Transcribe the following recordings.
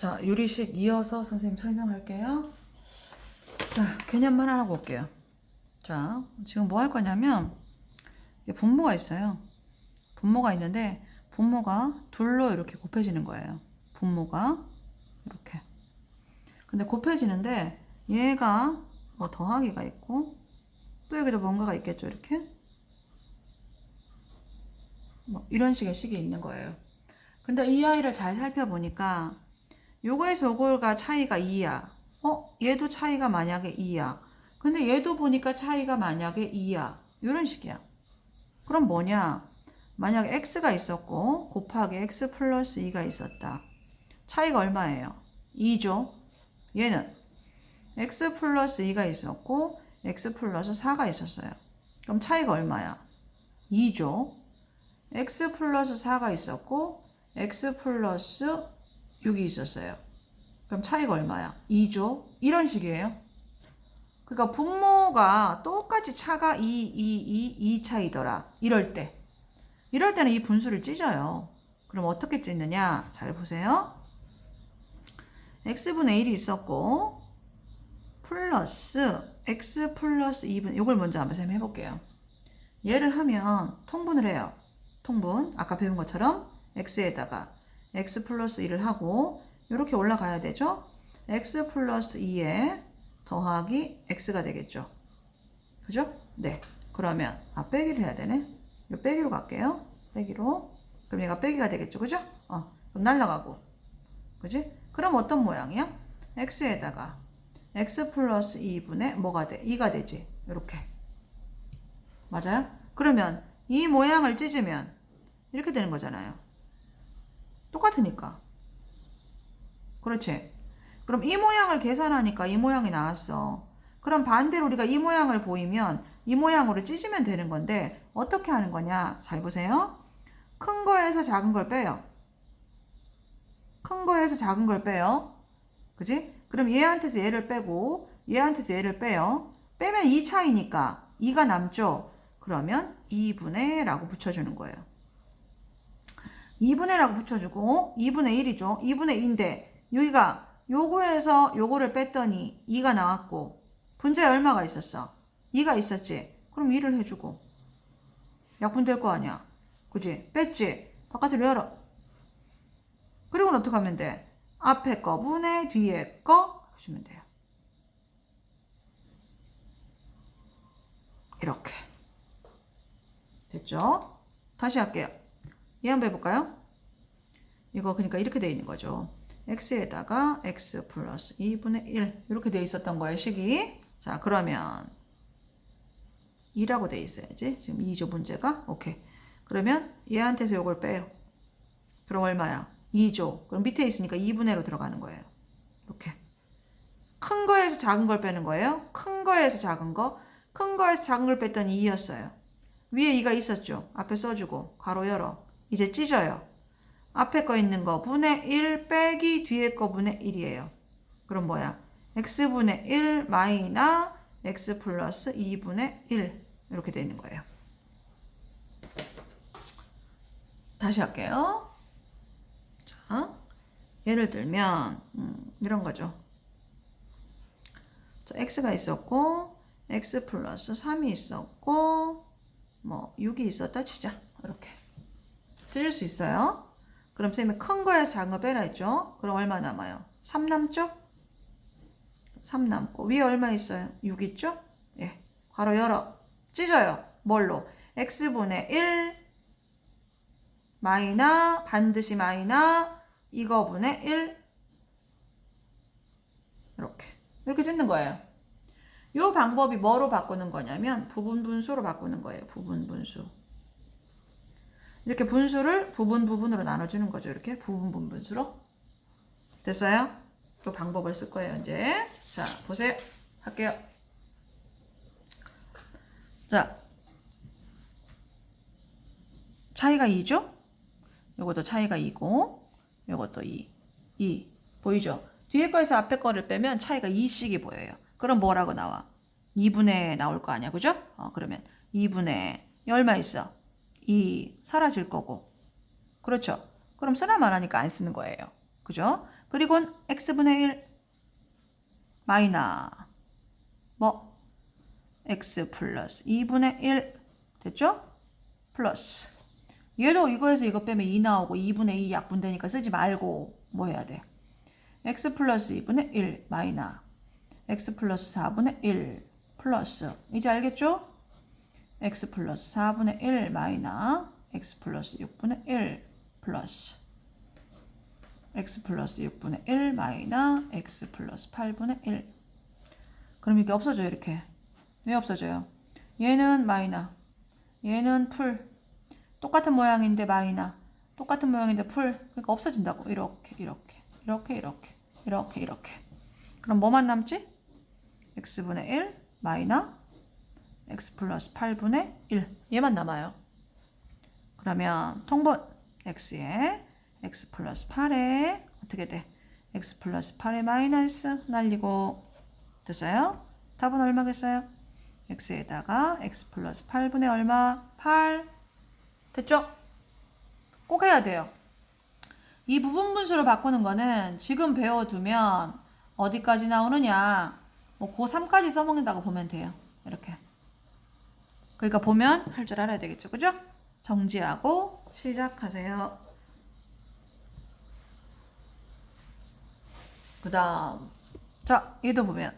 자, 유리식 이어서 선생님 설명할게요. 자, 개념만 하고 올게요. 자, 지금 뭐 할 거냐면, 분모가 있어요. 분모가 있는데, 분모가 둘로 이렇게 곱해지는 거예요. 분모가 이렇게. 근데 곱해지는데, 얘가 뭐 더하기가 있고, 또 여기도 뭔가가 있겠죠, 이렇게? 뭐 이런 식의 식이 있는 거예요. 근데 이 아이를 잘 살펴보니까 요거에서 요거가 차이가 2야. 어? 얘도 차이가 만약에 2야. 근데 얘도 보니까 차이가 만약에 2야. 이런 식이야. 그럼 뭐냐? 만약에 x가 있었고 곱하기 x 플러스 2가 있었다. 차이가 얼마예요? 2죠. 얘는 x 플러스 2가 있었고 x 플러스 4가 있었어요. 그럼 차이가 얼마야? 2죠. x 플러스 4가 있었고 x 플러스 6이 있었어요. 그럼 차이가 얼마야? 2죠. 이런 식이에요. 그러니까 분모가 똑같이 차가 2, 2, 2, 2 차이더라. 이럴 때. 이럴 때는 이 분수를 찢어요. 그럼 어떻게 찢느냐? 잘 보세요. x분의 1이 있었고 플러스 x 플러스 2분 이걸 먼저 한번 쌤 해볼게요. 얘를 하면 통분을 해요. 통분 아까 배운 것처럼 x에다가 x 플러스 1을 하고 이렇게 올라가야 되죠. x 플러스 2에 더하기 x가 되겠죠. 그죠? 네. 그러면 아 빼기를 해야 되네. 이 빼기로 갈게요. 빼기로. 그럼 얘가 빼기가 되겠죠. 그죠? 어. 그럼 날라가고. 그지? 그럼 어떤 모양이야? x에다가 x 플러스 2분의 뭐가 돼? 2가 되지. 이렇게. 맞아요? 그러면 이 모양을 찢으면 이렇게 되는 거잖아요. 똑같으니까. 그렇지? 그럼 이 모양을 계산하니까 이 모양이 나왔어. 그럼 반대로 우리가 이 모양을 보이면 이 모양으로 찢으면 되는 건데 어떻게 하는 거냐? 잘 보세요. 큰 거에서 작은 걸 빼요. 큰 거에서 작은 걸 빼요. 그지? 그럼 얘한테서 얘를 빼고 얘한테서 얘를 빼요. 빼면 2 차이니까 2가 남죠. 그러면 2분의 라고 붙여주는 거예요. 2분의 라고 붙여주고 2분의 1이죠. 2분의 2인데 여기가 요거에서 요거를 뺐더니 2가 나왔고 분자에 얼마가 있었어? 2가 있었지. 그럼 2를 해주고 약분될 거 아니야. 그지? 뺐지? 바깥으로 열어. 그리고는 어떻게 하면 돼? 앞에 거 분의 뒤에 거 해주면 돼요. 이렇게. 됐죠? 다시 할게요. 얘 한번 해볼까요? 이거 그러니까 이렇게 돼 있는 거죠. x에다가 x 플러스 2분의 1 이렇게 돼 있었던 거예요. 식이. 자 그러면 2라고 돼 있어야지. 지금 2죠 문제가. 오케이. 그러면 얘한테서 이걸 빼요. 그럼 얼마야? 2죠. 그럼 밑에 있으니까 2분의로 들어가는 거예요. 이렇게. 큰 거에서 작은 걸 빼는 거예요. 큰 거에서 작은 거. 큰 거에서 작은 걸 뺐더니 2였어요. 위에 2가 있었죠. 앞에 써주고 가로 열어. 이제 찢어요. 앞에 거 있는 거 분의 1 빼기 뒤에 거 분의 1이에요. 그럼 뭐야? x분의 1 마이너 x 플러스 2분의 1 이렇게 되는 거예요. 다시 할게요. 자, 예를 들면 음, 이런 거죠. 자, x가 있었고 x 플러스 3이 있었고 뭐 6이 있었다 치자. 이렇게. 찔릴 수 있어요. 그럼 쌤이 큰 거에서 작은 거 빼라 했죠? 그럼 얼마 남아요? 3 남죠? 3 남고 위에 얼마 있어요? 6 있죠? 예. 괄호 열어. 찢어요. 뭘로? x분의 1 마이너 반드시 마이너 이거분의 1 이렇게 이렇게 찢는 거예요. 이 방법이 뭐로 바꾸는 거냐면 부분 분수로 바꾸는 거예요. 부분 분수. 이렇게 분수를 부분 부분으로 나눠주는 거죠. 이렇게 부분 부분 분수로. 됐어요? 또 방법을 쓸 거예요. 이제 자 보세요. 할게요. 자 차이가 2죠? 요것도 차이가 2고 요것도 2. 2. 보이죠? 뒤에 거에서 앞에 거를 빼면 차이가 2씩이 보여요. 그럼 뭐라고 나와? 2분의 나올 거 아니야. 그죠? 어, 그러면 2분의 이 얼마 있어? 2 사라질 거고. 그렇죠? 그럼 쓰나만 하니까 안 쓰는 거예요. 그죠? 그리고는 x분의 1 마이너 뭐 x 플러스 2분의 1 됐죠? 플러스 얘도 이거에서 이거 빼면 2 나오고 2분의 2 약분되니까 쓰지 말고 뭐 해야 돼? x 플러스 2분의 1 마이너 x 플러스 4분의 1 플러스 이제 알겠죠? X 플러스 4분의 1 마이너 x 플러스 6분의 1 플러스 x 플러스 6분의 1 마이너 x 플러스 8분의 1 그럼 이게 없어져요 이렇게. 왜 없어져요? 얘는 마이너 얘는 풀. 똑같은 모양인데 마이너 똑같은 모양인데 풀. 그러니까 없어진다고. 이렇게 이렇게 이렇게 이렇게 이렇게 이렇게. 그럼 뭐만 남지? x분의 1 마이너 x 플러스 8분의 1 얘만 남아요 그러면 통분 x에 x 플러스 8에 어떻게 돼? x 플러스 8에 마이너스 날리고 됐어요? 답은 얼마겠어요? x에다가 x 플러스 8분의 얼마? 8 됐죠? 꼭 해야 돼요. 이 부분 분수로 바꾸는 거는 지금 배워두면 어디까지 나오느냐 뭐 고3까지 써먹는다고 보면 돼요. 이렇게. 그러니까 보면 할 줄 알아야 되겠죠. 그죠? 정지하고 시작하세요. 그 다음 자 얘도 보면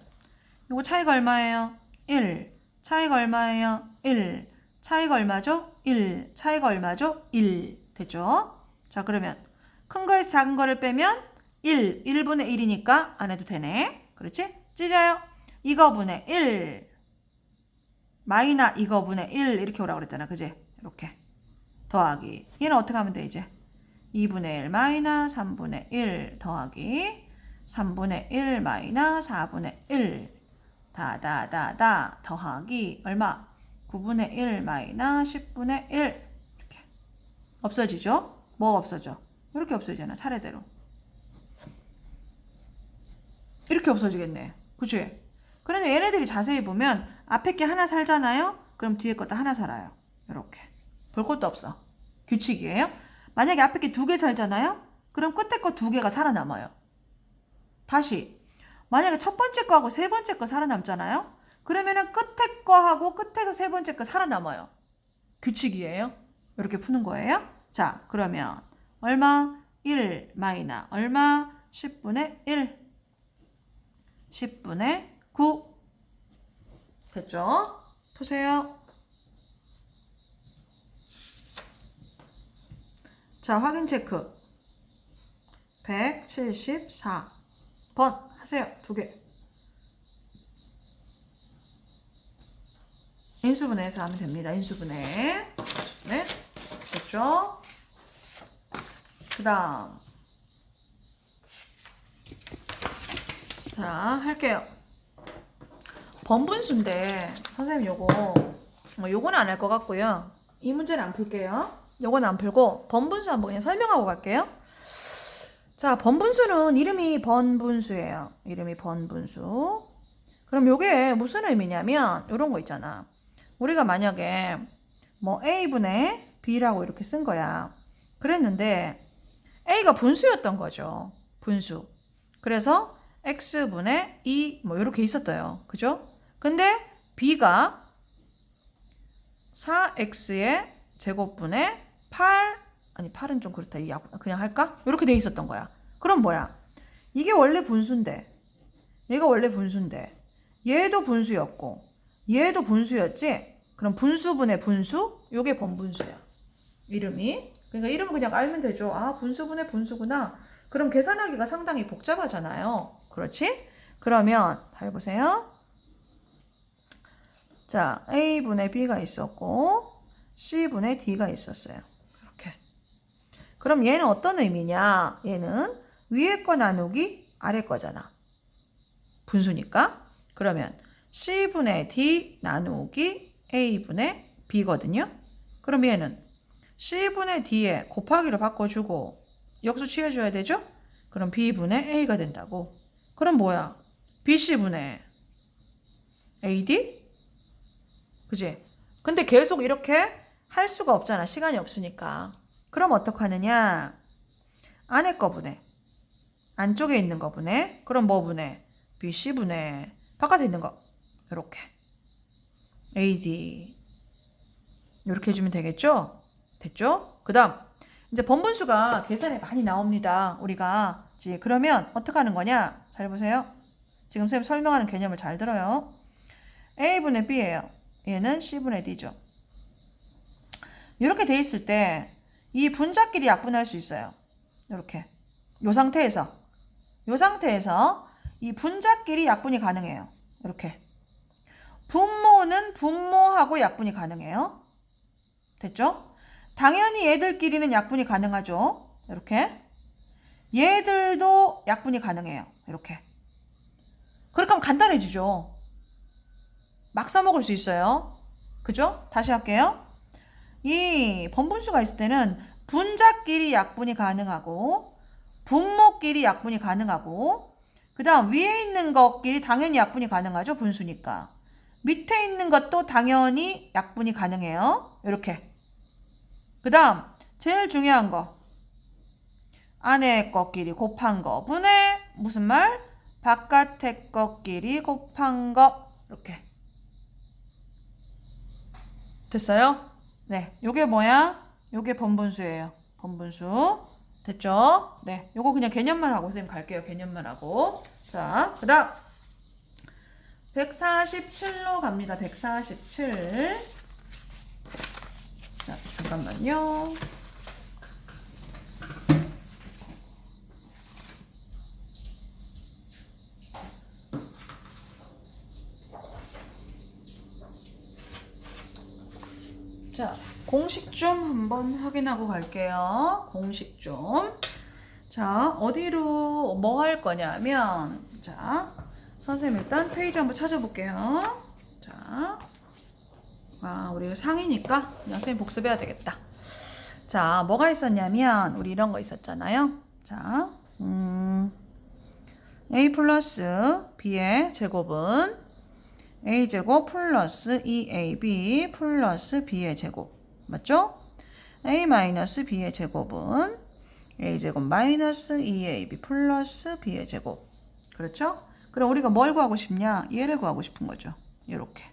이거 차이가 얼마예요? 1 차이가 얼마예요? 1 차이가 얼마죠? 1 차이가 얼마죠? 1 됐죠? 자 그러면 큰 거에서 작은 거를 빼면 1 1분의 1이니까 안 해도 되네 그렇지? 찢어요 이거분의 1 마이너 이거 분의 1 이렇게 오라고 그랬잖아 그지? 이렇게 더하기 얘는 어떻게 하면 돼 이제 2분의 1 마이너 3분의 1 더하기 3분의 1 마이너 4분의 1 다다다다 더하기 얼마? 9분의 1 마이너 10분의 1 이렇게 없어지죠? 뭐가 없어져? 이렇게 없어지잖아 차례대로 이렇게 없어지겠네 그치? 그런데 얘네들이 자세히 보면 앞에 게 하나 살잖아요? 그럼 뒤에 것도 하나 살아요 이렇게 볼 것도 없어 규칙이에요 만약에 앞에 게 두 개 살잖아요? 그럼 끝에 거 두 개가 살아남아요 다시 만약에 첫 번째 거하고 세 번째 거 살아남잖아요. 그러면은 끝에 거하고 끝에서 세 번째 거 살아남아요. 규칙이에요. 이렇게 푸는 거예요. 자, 그러면 얼마? 1 마이너 얼마? 10분의 1 10분의 9 됐죠? 푸세요. 자, 확인 체크. 174. 번 하세요. 두 개. 인수분해해서 하면 됩니다. 인수분해. 네. 됐죠? 그 다음. 자, 할게요. 번분수인데, 선생님 요거, 뭐 요거는 안 할 것 같고요. 이 문제는 안 풀게요. 요거는 안 풀고, 번분수 한번 그냥 설명하고 갈게요. 자, 번분수는 이름이 번분수예요. 이름이 번분수. 그럼 요게 무슨 의미냐면 요런 거 있잖아. 우리가 만약에 뭐 a분의 b라고 이렇게 쓴 거야. 그랬는데 a가 분수였던 거죠. 분수. 그래서 x분의 2 뭐 이렇게 있었어요. 그죠? 근데 b가 4x의 제곱분의 8 아니 8은 좀 그렇다. 그냥 할까? 이렇게 돼 있었던 거야. 그럼 뭐야? 이게 원래 분수인데 얘가 원래 분수인데 얘도 분수였고 얘도 분수였지? 그럼 분수분의 분수? 요게 번분수야. 이름이. 그러니까 이름을 그냥 알면 되죠. 아, 분수분의 분수구나. 그럼 계산하기가 상당히 복잡하잖아요. 그렇지? 그러면 잘 보세요. 자, A분의 B가 있었고 C분의 D가 있었어요. 이렇게. 그럼 얘는 어떤 의미냐? 얘는 위에 거 나누기 아래 거잖아. 분수니까. 그러면 C분의 D 나누기 A분의 B거든요. 그럼 얘는 C분의 D에 곱하기로 바꿔주고 역수 취해줘야 되죠? 그럼 B분의 A가 된다고. 그럼 뭐야? BC분의 AD? 그지? 근데 계속 이렇게 할 수가 없잖아. 시간이 없으니까. 그럼 어떡하느냐? 안에 거 분해. 안쪽에 있는 거 분해. 그럼 뭐 분해? BC 분해. 바깥에 있는 거. 이렇게. AD. 이렇게 해주면 되겠죠? 됐죠? 그 다음. 이제 번분수가 계산에 많이 나옵니다. 우리가. 이제 그러면 어떻게 하는 거냐? 잘 보세요. 지금 선생님 설명하는 개념을 잘 들어요. A분의 B예요. 얘는 C분의 D죠. 이렇게 돼 있을 때 이 분자끼리 약분할 수 있어요. 이렇게. 요 상태에서. 요 상태에서 이 분자끼리 약분이 가능해요. 이렇게. 분모는 분모하고 약분이 가능해요. 됐죠? 당연히 얘들끼리는 약분이 가능하죠. 이렇게. 얘들도 약분이 가능해요. 이렇게. 그렇게 하면 간단해지죠. 막 써먹을 수 있어요. 그죠? 다시 할게요. 이 번분수가 있을 때는 분자끼리 약분이 가능하고 분모끼리 약분이 가능하고 그 다음 위에 있는 것끼리 당연히 약분이 가능하죠. 분수니까. 밑에 있는 것도 당연히 약분이 가능해요. 이렇게. 그 다음 제일 중요한 거 안에 것끼리 곱한 거 분의 무슨 말? 바깥에 것끼리 곱한 거 이렇게 됐어요? 네, 요게 뭐야? 요게 번분수예요. 번분수. 됐죠? 네, 요거 그냥 개념만 하고 선생님 갈게요. 개념만 하고. 자, 그 다음 147로 갑니다. 147. 자, 잠깐만요. 자, 공식 좀 한번 확인하고 갈게요. 공식 좀. 자, 어디로 뭐 할 거냐면, 자, 선생님 일단 페이지 한번 찾아볼게요. 자, 아, 우리 상이니까 선생님 복습해야 되겠다. 자, 뭐가 있었냐면, 우리 이런 거 있었잖아요. 자, 음, a 플러스 b의 제곱은 a제곱 플러스 2ab 플러스 b의 제곱. 맞죠? A 마이너스 b의 제곱은 a제곱 마이너스 2ab 플러스 b의 제곱. 그렇죠? 그럼 우리가 뭘 구하고 싶냐? 얘를 구하고 싶은 거죠. 이렇게.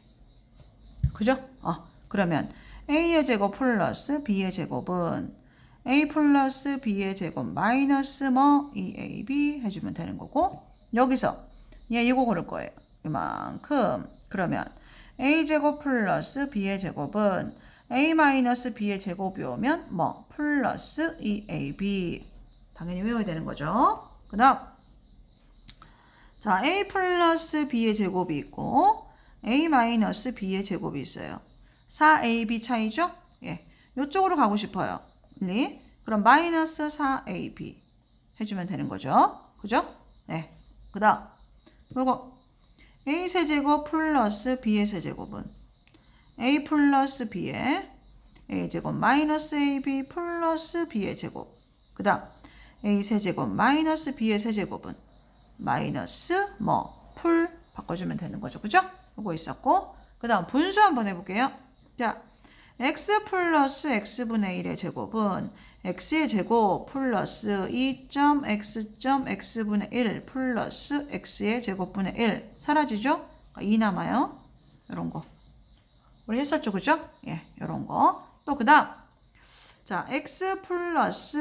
그죠? 어, 그러면 a의 제곱 플러스 b의 제곱은 a 플러스 b의 제곱 마이너스 뭐 2ab 해주면 되는 거고 여기서 얘 이거 고를 거예요. 이만큼 그러면 a 제곱 플러스 b의 제곱은 a 마이너스 b의 제곱이 오면 뭐 플러스 2ab 당연히 외워야 되는 거죠. 그 다음 자 a 플러스 b의 제곱이 있고 a 마이너스 b의 제곱이 있어요. 4ab 차이죠? 예, 이쪽으로 가고 싶어요. 리 그럼 마이너스 4ab 해주면 되는 거죠. 그죠? 네. 그 다음 요거 a 세제곱 플러스 b의 세제곱은 a 플러스 b의 a 제곱 마이너스 ab 플러스 b의 제곱 그 다음 a 세제곱 마이너스 b의 세제곱은 마이너스 뭐 풀 바꿔주면 되는 거죠 그죠? 요거 있었고 그 다음 분수 한번 해볼게요 자 x 플러스 x분의 1의 제곱은 x의 제곱 플러스 2.x.x분의 1 플러스 x의 제곱분의 1 사라지죠? 2 남아요. 이런 거. 우리 했었죠, 그죠? 예, 이런 거. 또 그 다음. 자, x 플러스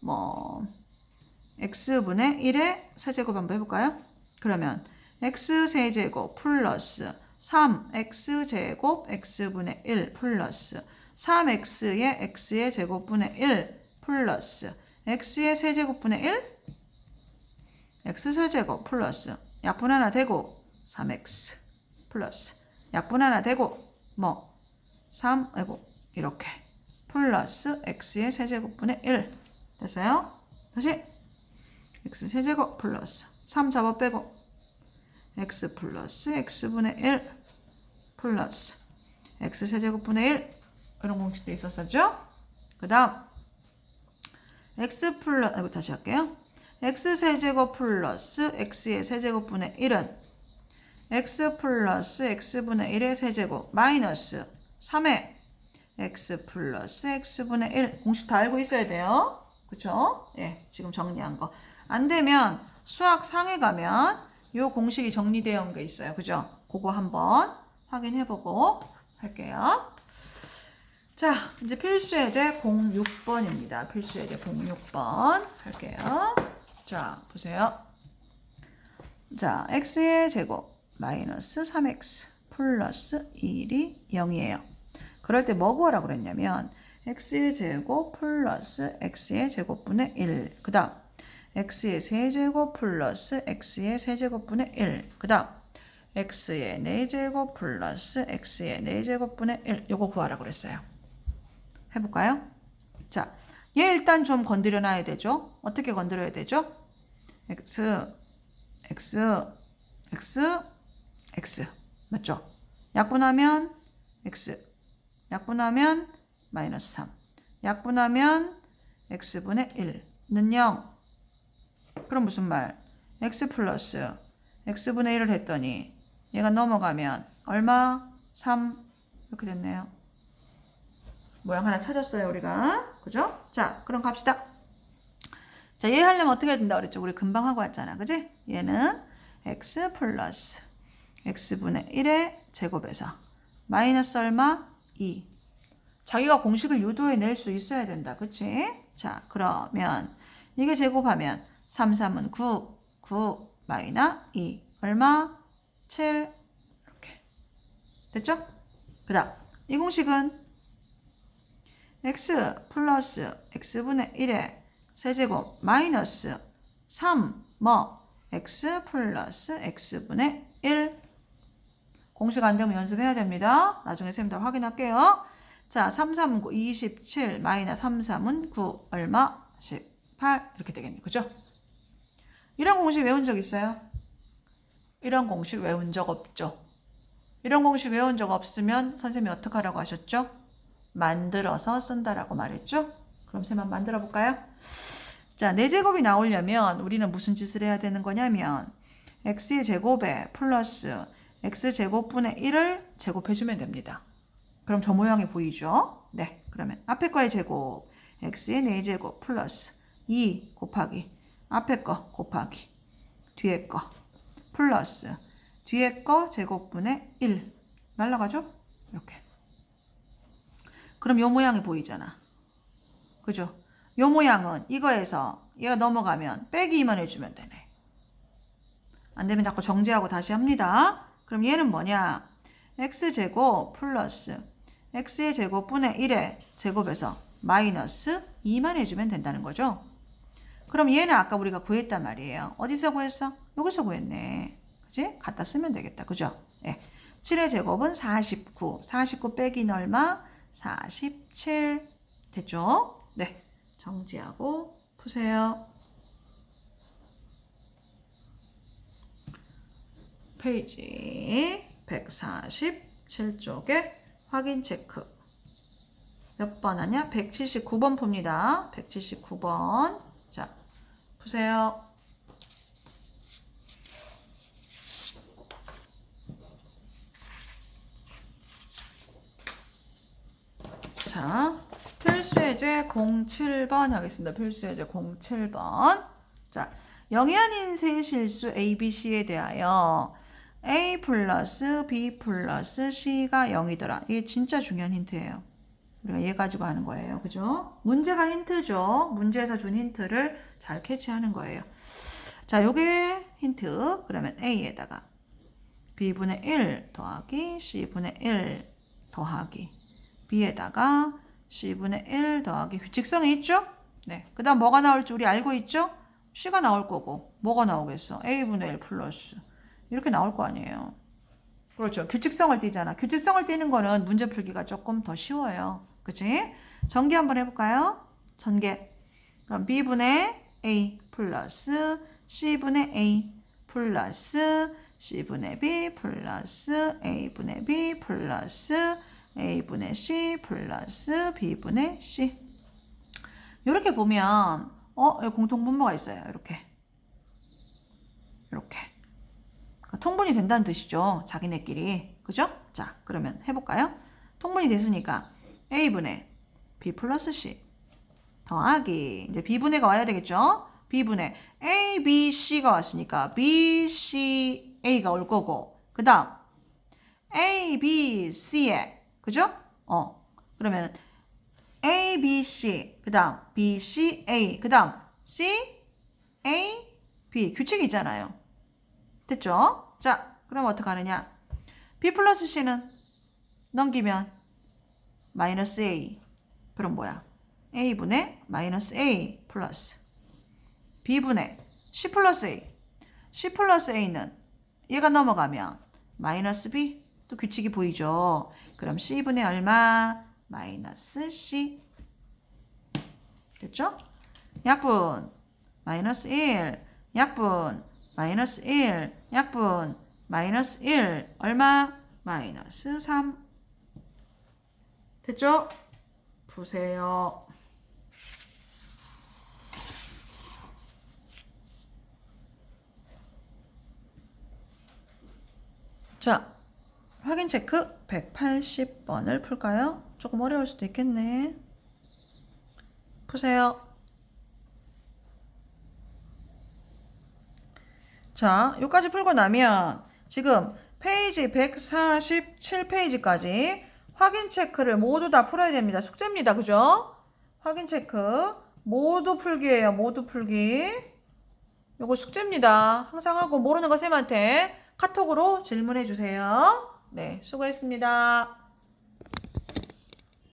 뭐 x분의 1의 세제곱 한번 해볼까요? 그러면 x 세제곱 플러스 3x제곱 x분의 1 플러스 3x의 x의 제곱분의 1 플러스 x의 세제곱분의 1 x 세제곱 플러스 약분 하나 되고 3x 플러스 약분 하나 되고 뭐 3, 아이고 이렇게 플러스 x의 세제곱분의 1 됐어요? 다시 x 세제곱 플러스 3 잡아 빼고 x 플러스 x분의 1 플러스 x 세제곱분의 1 이런 공식도 있었었죠? 그 다음 x 플러스 이거 다시 할게요. x 세제곱 플러스 x의 세제곱분의 1은 x 플러스 x분의 1의 세제곱 마이너스 3의 x 플러스 x분의 1 공식 다 알고 있어야 돼요. 그쵸? 예, 지금 정리한 거. 안 되면 수학 상에 가면 요 공식이 정리되어 온 게 있어요. 그죠? 그거 한번 확인해보고 할게요. 자, 이제 필수 예제 06번입니다. 필수 예제 06번 할게요. 자, 보세요. 자, x의 제곱 마이너스 3x 플러스 1이 0이에요. 그럴 때 뭐 구하라고 그랬냐면 x의 제곱 플러스 x의 제곱분의 1. 그 다음 x의 세제곱 플러스 x의 세제곱분의 1. 그 다음 x의 4제곱 플러스 x의 4제곱분의 1. 요거 구하라고 그랬어요. 해볼까요? 자, 얘 일단 좀 건드려 놔야 되죠? 어떻게 건드려야 되죠? x, x, x, x. 맞죠? 약분하면 x. 약분하면 마이너스 3. 약분하면 x분의 1는 0. 그럼 무슨 말? x 플러스 x분의 1을 했더니 얘가 넘어가면 얼마? 3. 이렇게 됐네요. 모양 하나 찾았어요, 우리가. 그죠? 자, 그럼 갑시다. 자, 얘 하려면 어떻게 해야 된다 그랬죠? 우리 금방 하고 왔잖아. 그지? 얘는 x 플러스 x분의 1의 제곱에서 마이너스 얼마? 2. 자기가 공식을 유도해 낼 수 있어야 된다. 그치? 자, 그러면 이게 제곱하면 3, 3은 9, 9 마이너 2. 얼마? 7. 이렇게. 됐죠? 그 다음, 이 공식은 x 플러스 x분의 1의 세제곱 마이너스 3, 뭐, x 플러스 x분의 1. 공식 안 되면 연습해야 됩니다. 나중에 쌤 다 확인할게요. 자, 3, 3은 9, 27, 마이너스 3, 3은 9, 얼마? 18. 이렇게 되겠네. 그죠? 이런 공식 외운 적 있어요? 이런 공식 외운 적 없죠? 이런 공식 외운 적 없으면 선생님이 어떻게 하라고 하셨죠? 만들어서 쓴다라고 말했죠? 그럼 쌤 한번 만들어 볼까요? 자, 4제곱이 나오려면 우리는 무슨 짓을 해야 되는 거냐면 x의 제곱에 플러스 x제곱분의 1을 제곱해주면 됩니다. 그럼 저 모양이 보이죠? 네, 그러면 앞에 거의 제곱 x의 4제곱 플러스 2 곱하기 앞에 거 곱하기 뒤에 거 플러스 뒤에 거 제곱분의 1 날라가죠? 이렇게 그럼 요 모양이 보이잖아. 그죠? 요 모양은 이거에서 얘가 넘어가면 빼기 2만 해주면 되네. 안 되면 자꾸 정지하고 다시 합니다. 그럼 얘는 뭐냐? x제곱 플러스 x의 제곱분의 1의 제곱에서 마이너스 2만 해주면 된다는 거죠. 그럼 얘는 아까 우리가 구했단 말이에요. 어디서 구했어? 여기서 구했네. 그지? 갖다 쓰면 되겠다. 그죠? 예. 7의 제곱은 49. 49 빼기 얼마? 47 됐죠? 네. 정지하고 푸세요. 페이지 147쪽에 확인 체크. 몇 번 하냐? 179번 풉니다. 179번. 자, 푸세요. 자, 필수예제 07번 하겠습니다. 필수예제 07번. 자, 세 실수 A, B, C에 대하여 A 플러스 B 플러스 C가 0이더라. 이게 진짜 중요한 힌트예요. 우리가 얘 가지고 하는 거예요. 그죠? 문제가 힌트죠. 문제에서 준 힌트를 잘 캐치하는 거예요. 자, 요게 힌트. 그러면 A에다가 B분의 1 더하기 C분의 1 더하기 B에다가 C분의 1 더하기 규칙성이 있죠? 네. 그 다음 뭐가 나올지 우리 알고 있죠? C가 나올 거고 뭐가 나오겠어? A분의 1 플러스 이렇게 나올 거 아니에요. 그렇죠. 규칙성을 띠잖아. 규칙성을 띠는 거는 문제 풀기가 조금 더 쉬워요. 그치? 전개 한번 해볼까요? 전개. 그럼 B분의 A 플러스 C분의 A 플러스 C분의 B 플러스 A분의 B 플러스 A분의 C 플러스 B분의 C. 이렇게 보면, 어, 공통분모가 있어요. 이렇게. 이렇게. 그러니까 통분이 된다는 뜻이죠. 자기네끼리. 그죠? 자, 그러면 해볼까요? 통분이 됐으니까 A분의 B 플러스 C 더하기 이제 B분의가 와야 되겠죠? B분의 A, B, C가 왔으니까 B, C, A가 올 거고 그 다음 A, B, C에 그죠? 어 그러면 A, B, C 그 다음 B, C, A 그 다음 C, A, B 규칙이 있잖아요 됐죠? 자 그럼 어떻게 하느냐? B 플러스 C는 넘기면 마이너스 A. 그럼 뭐야? A분의 마이너스 A 플러스 B분의 C 플러스 A. C 플러스 A는 얘가 넘어가면 마이너스 B? 또 규칙이 보이죠? 그럼 C분의 얼마? 마이너스 C. 됐죠? 약분 마이너스 1 약분 마이너스 1 약분 마이너스 1 얼마 마이너스 3 됐죠? 푸세요. 자, 확인 체크 180번을 풀까요? 조금 어려울 수도 있겠네. 푸세요. 자, 여기까지 풀고 나면 지금 페이지 147페이지까지 확인 체크를 모두 다 풀어야 됩니다. 숙제입니다. 그죠? 확인 체크 모두 풀기예요. 모두 풀기. 요거 숙제입니다. 항상 하고 모르는 거 쌤한테 카톡으로 질문해 주세요. 네, 수고했습니다.